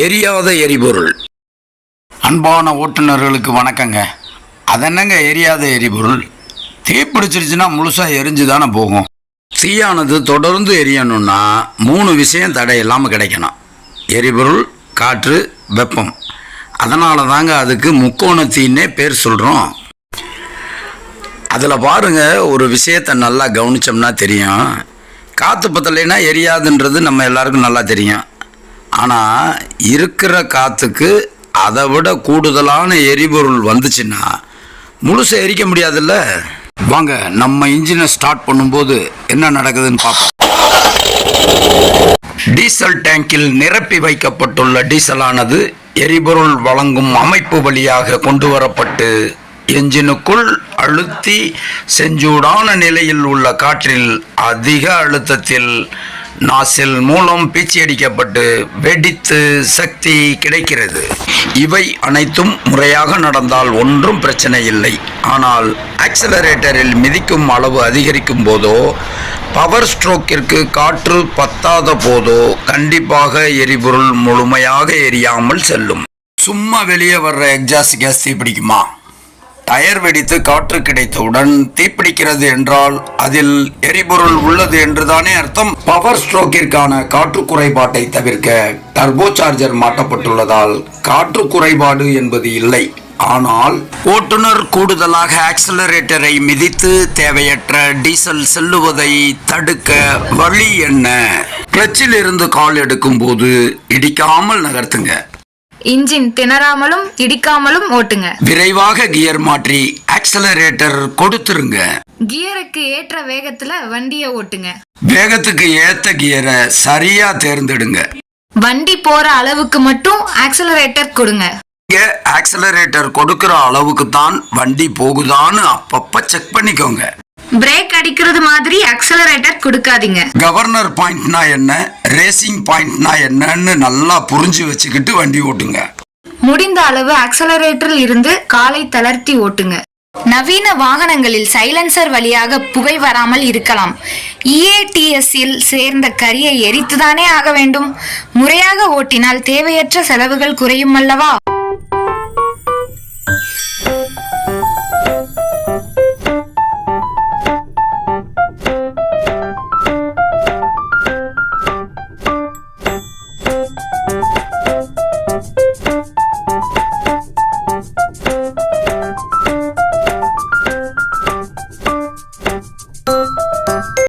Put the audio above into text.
எரியாத எரிபொருள். அன்பான ஓட்டுநர்களுக்கு வணக்கங்க. அதென்னங்க எரியாத எரிபொருள்? தீ பிடிச்சிருச்சுன்னா முழுசாக எரிஞ்சு தானே போகும். தீயானது தொடர்ந்து எரியணும்னா மூணு விஷயம் தடை இல்லாமல் கிடைக்கணும். எரிபொருள் காற்று வெப்பம். அதனால தாங்க அதுக்கு முக்கோண தீன்னே பேர் சொல்கிறோம் அதில் பாருங்க ஒரு விஷயத்தை நல்லா கவனித்தோம்னா தெரியும். காற்று பத்தலைன்னா எரியாதுன்றது நம்ம எல்லாருக்கும் நல்லா தெரியும். ஆனால் இருக்கிற காற்றுக்கு அதை விட கூடுதலான எரிபொருள் வந்துச்சுன்னா முழுசை எரிக்க முடியாதுல்ல? வாங்க நம்ம இன்ஜினை ஸ்டார்ட் பண்ணும்போது என்ன நடக்குதுன்னு பார்ப்போம். டீசல் டேங்கில் நிரப்பி வைக்கப்பட்டுள்ள டீசலானது எரிபொருள் வழங்கும் அமைப்பு வழியாக கொண்டு வரப்பட்டு என்ஜினுக்குள் அழுத்தி செஞ்சூடான நிலையில் உள்ள காற்றில் அதிக அழுத்தத்தில் நாசில் மூலம் பீச்சியடிக்கப்பட்டு வெடித்து சக்தி கிடைக்கிறது. இவை அனைத்தும் முறையாக நடந்தால் ஒன்றும் பிரச்சனை இல்லை. ஆனால் ஆக்சலரேட்டரில் மிதிக்கும் அளவு அதிகரிக்கும் போதோ பவர் ஸ்ட்ரோக்கிற்கு காற்று பத்தாத போதோ கண்டிப்பாக எரிபொருள் முழுமையாக எரியாமல் செல்லும். சும்மா வெளியே வர்ற எக்ஸாஸ்ட் கேஸ் தீப்பிடிக்குமா டயர் வெடித்து காற்று கிடைத்தவுடன் தீப்பிடிக்கிறது என்றால் அதில் எரிபொருள் உள்ளது என்றுதானே அர்த்தம்? பவர் ஸ்ட்ரோக்கிற்கான காற்று குறைபாட்டை தவிர்க்க டர்போ சார்ஜர் மாட்டப்பட்டுள்ளதால் காற்று குறைபாடு என்பது இல்லை. ஆனால் ஓட்டுநர் கூடுதலாக ஆக்சலரேட்டரை மிதித்து தேவையற்ற டீசல் செல்லுவதை தடுக்க வழி என்ன? கிளச்சில் இருந்து கால் எடுக்கும் போது இடிக்காமல் நகர்த்துங்க. இன்ஜின் திணறாமலும் இடிக்காமலும் ஓட்டுங்க. விரைவாக கியர் மாற்றி ஆக்சலரேட்டர் கொடுத்துருங்க. கியருக்கு ஏற்ற வேகத்துல வண்டியை ஓட்டுங்க. வேகத்துக்கு ஏத்த கியரை சரியா தேர்ந்தெடுங்க. வண்டி போற அளவுக்கு மட்டும் ஆக்சலரேட்டர் கொடுங்க. இங்க ஆக்சலரேட்டர் கொடுக்கிற அளவுக்கு தான் வண்டி போகுதான்னு அப்பப்ப செக் பண்ணிக்கோங்க. பிரேக் அடிக்கிறது மாதிரி ஆக்சலரேட்டர் கொடுக்காதீங்க. கவர்னர் பாயிண்ட்னா என்ன? ரேசிங் பாயிண்ட்னா என்னன்னு நல்லா புரிஞ்சு வச்சுக்கிட்டு வண்டி ஓட்டுங்க. முடிந்த அளவு ஆக்சலரேட்டரில் இருந்து காலை தளர்த்தி ஓட்டுங்க. நவீன வாகனங்களில் சைலன்சர் வழியாக புகை வராமல் இருக்கலாம். E இஏடிஎஸ்ஸில் சேர்ந்த கரியை எரித்துதானே ஆக வேண்டும்? முறையாக ஓட்டினால் தேவையற்ற செலவுகள் குறையும் அல்லவா?